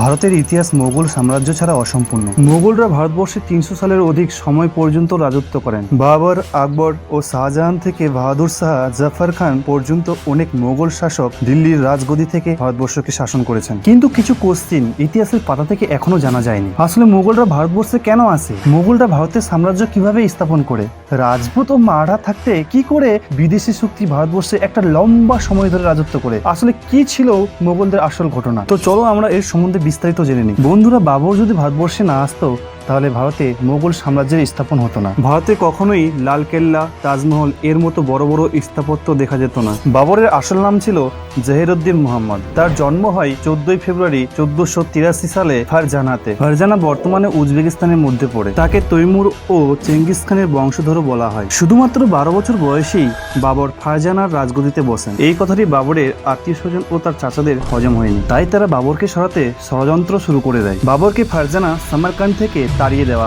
ভারতের ইতিহাস মোগল সাম্রাজ্য ছাড়া অসম্পূর্ণ। মোগলরা ভারতবর্ষে তিনশো সালের অধিক সময় পর্যন্ত রাজত্ব করেন। বাবর, আকবর ও শাহজাহান থেকে বাহাদুর শাহ জাফর খান পর্যন্ত অনেক মোগল শাসক দিল্লির রাজগদি থেকে ভারতবর্ষকে শাসন করেছেন। কিন্তু কিছু কোশ্চিন ইতিহাসের পাতা থেকে এখনও জানা যায়নি। আসলে মোগলরা ভারতবর্ষে কেন আসে? মোগলরা ভারতের সাম্রাজ্য কীভাবে স্থাপন করে? রাজপুত ও মারা থাকতে কি করে বিদেশি শক্তি ভারতবর্ষে একটা লম্বা সময় ধরে রাজত্ব করে? আসলে কি ছিল মোগলদের আসল ঘটনা? তো চলো আমরা এর সম্বন্ধে বিস্তারিত জেনে নিই। বন্ধুরা বাবর যদি ভারতবর্ষে না আসতো তাহলে ভারতে মোগল সাম্রাজ্যের স্থাপন হতো না। ভারতে কখনোই লালকেল্লা তাজমহল এর মতো বড় বড় স্থাপত্য দেখা যেত না। বাবরের আসল নাম ছিল জহিরুদ্দিন মোহাম্মদ। তার জন্ম হয় চোদ্দই ফেব্রুয়ারি চোদ্দশো তিরাশি সালে ফারজানাতে। ফারজানা বর্তমানে উজবেকিস্তানের মধ্যে পড়ে। তাকে তৈমুর ও চেঙ্গিস খানের বংশধরও বলা হয়। শুধুমাত্র বারো বছর বয়সেই বাবর ফারজানার রাজগদিতে বসেন। এই কথাটি বাবরের আত্মীয় স্বজন ও তার চাচাদের হজম হয়নি। তাই তারা বাবরকে সরাতে ষড়যন্ত্র শুরু করে দেয়। বাবরকে ফারজানা সামারকান্ড থেকে তাড়িয়ে দেওয়া।